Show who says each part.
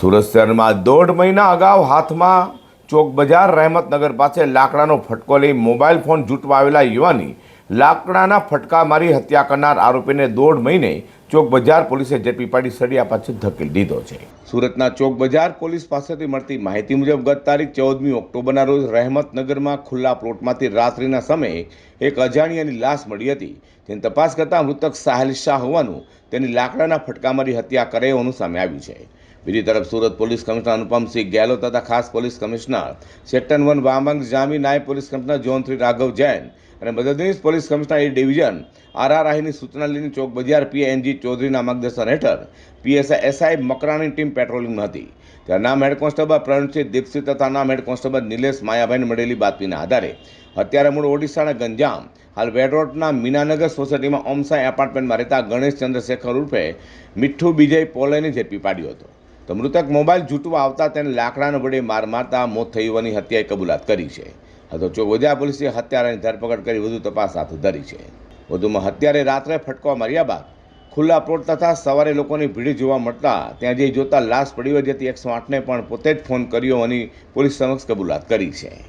Speaker 1: સુરત શહેરમાં દોઢ મહિના અગાઉ હાથમાં ચોક બજાર રહેમતનગર પાસે લાકડાનો ફટકો લઈ મોબાઈલ ફોન જૂટવા આવેલા યુવાની લાકડાના ફટકા મારી હત્યા કરનાર આરોપીને દોઢ મહિને ચોક બજાર પોલીસે ઝડપી પાડી સળિયા પાછળ ધકેલી દીધો છે. સુરતના ચોક બજાર પોલીસ પાસેથી મળતી માહિતી મુજબ ગત તારીખ ચૌદમી ઓક્ટોબરના રોજ રહેમતનગરમાં ખુલ્લા પ્લોટમાંથી રાત્રિના સમયે એક અજાણ્યાની લાશ મળી હતી. તેની તપાસ કરતાં મૃતક સાહેલ શાહ હોવાનું તેની લાકડાના ફટકા મારી હત્યા કરે હોવાનું સામે આવ્યું છે. બીજી તરફ સુરત પોલીસ કમિશનર અનુપમસિંહ ગેહલોત તથા ખાસ પોલીસ કમિશનર સેક્ટર વન વામંગ જામી નાયબ police commissioner zone three Raghav Jain અને મદદનીશ police commissioner A division R R આહીની સૂચના લઈને ચોક બજાર પીએનજી ચૌધરીના માર્ગદર્શન હેઠળ પીએસઆઈ એસઆઈ મકરાણી ટીમ પેટ્રોલિંગમાં હતી. ત્યારે નામ હેડ કોન્સ્ટેબલ પ્રણસિંહ દીપસિંહ તથા નામ હેડ કોન્સ્ટેબલ નિલેશ માયાભાઈને મળેલી બાતમીના આધારે અત્યારે મૂળ ઓડિશાના ગંજામ, હાલ વેડરોડના મીનાનગર સોસાયટીમાં ઓમસાઈ એપાર્ટમેન્ટમાં રહેતા ગણેશ ચંદ્રશેખર ઉર્ફે મિઠ્ઠુ વિજય પોલેને ઝડપી પાડ્યો હતો. તો મૃતક મોબાઈલ જૂટવા આવતા તેને લાકડાનો વડે માર મારતા મોત થઈ હોવાની હત્યાએ કબૂલાત કરી છે. હતો ચોક પોલીસે હત્યારાની ધરપકડ કરી વધુ તપાસ હાથ ધરી છે. વધુમાં હત્યારે રાત્રે ફટકો માર્યા બાદ ખુલ્લા પ્લોટ તથા સવારે લોકોની ભીડ જોવા મળતા ત્યાં જઈ જોતા લાશ પડી હોય જતી એકસો આઠને પણ પોતે જ ફોન કર્યો હોવાની પોલીસ સમક્ષ કબૂલાત કરી છે.